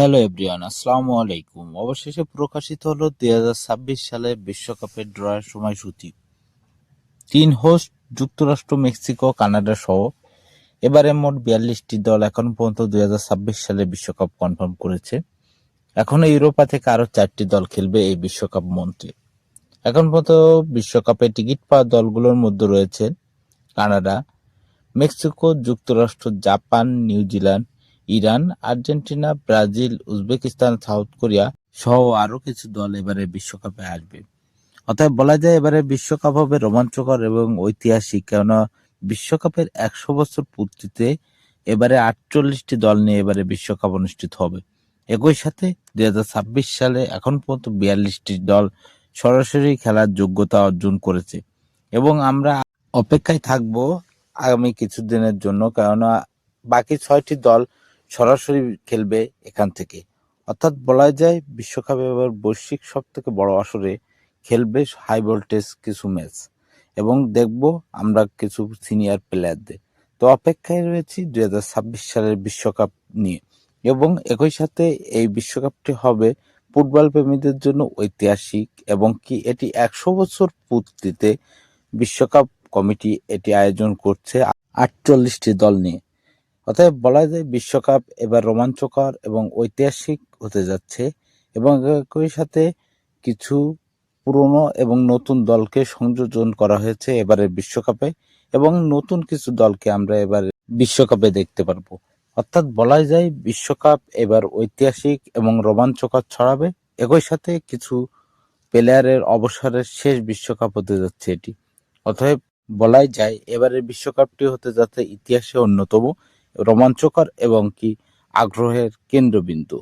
Hello everyone, আসসালামু আলাইকুম। অবশেষে প্রকাশিত হলো দুই হাজার ছাব্বিশ সালে বিশ্বকাপের ড্রয়ের সময়সূচি। তিন হোস্ট যুক্তরাষ্ট্র, মেক্সিকো, কানাডা সহ এবারে মোট বিয়াল্লিশটি দল এখন পর্যন্ত দুই হাজার ছাব্বিশ সালে বিশ্বকাপ কনফার্ম করেছে। এখনও ইউরোপা থেকে আরও চারটি দল খেলবে এই বিশ্বকাপ মঞ্চে। এখন পর্যন্ত বিশ্বকাপে টিকিট পাওয়া দলগুলোর মধ্যে রয়েছে কানাডা, মেক্সিকো, যুক্তরাষ্ট্র, Japan New Zealand Iran, Argentina, Brazil, Uzbekistan, South Korea সহ আরও কিছু দল এবারে বিশ্বকাপে আসবে। অতএব বলা যায় এবারে বিশ্বকাপ হবে রোমাঞ্চকর এবং ঐতিহাসিক, কেননা বিশ্বকাপের একশো বছর পূর্তিতে এবারে আটচল্লিশটি দল নিয়ে এবারে বিশ্বকাপ অনুষ্ঠিত হবে। একই সাথে দুই ছাব্বিশ সালে এখন পর্যন্ত বিয়াল্লিশটি দল সরাসরি খেলার যোগ্যতা অর্জন করেছে। এবং আমরা অপেক্ষায় থাকব আগামী কিছুদিনের জন্য, কেননা বাকি ছয়টি দল সরাসরি খেলবে এখান থেকে। অর্থাৎ বলা যায় বিশ্বকাপে এবার বৈশ্বিক সব থেকে বড় আসরে খেলবে হাই ভোল্টেজ কিছু ম্যাচ এবং দেখব আমরা কিছু সিনিয়র প্লেয়ারদের তো অপেক্ষায় রয়েছি দুই হাজার ছাব্বিশ সালের বিশ্বকাপ নিয়ে। এবং একই সাথে এই বিশ্বকাপটি হবে ফুটবল প্রেমীদের জন্য ঐতিহাসিক এবং কি এটি একশো বছর পূর্তিতে বিশ্বকাপ কমিটি এটি আয়োজন করছে আটচল্লিশটি দল নিয়ে। অতএব বলা যায় বিশ্বকাপ এবার রোমাঞ্চকর এবং ঐতিহাসিক হতে যাচ্ছে এবং একই সাথে কিছু পুরনো এবং নতুন দলকে সংযোজন করা হয়েছে এবারের বিশ্বকাপে এবং নতুন কিছু দলকে আমরা এবার বিশ্বকাপে দেখতে পারব। অর্থাৎ বলা যায় বিশ্বকাপ এবার ঐতিহাসিক এবং রোমাঞ্চকর ছড়াবে। একই সাথে কিছু প্লেয়ারের অবসরের শেষ বিশ্বকাপ হতে যাচ্ছে এটি। অতএব বলাই যায় এবারের বিশ্বকাপটি হতে যাচ্ছে ইতিহাসে অন্যতম রোমাঞ্চকর এবং কি আগ্রহের কেন্দ্রবিন্দু।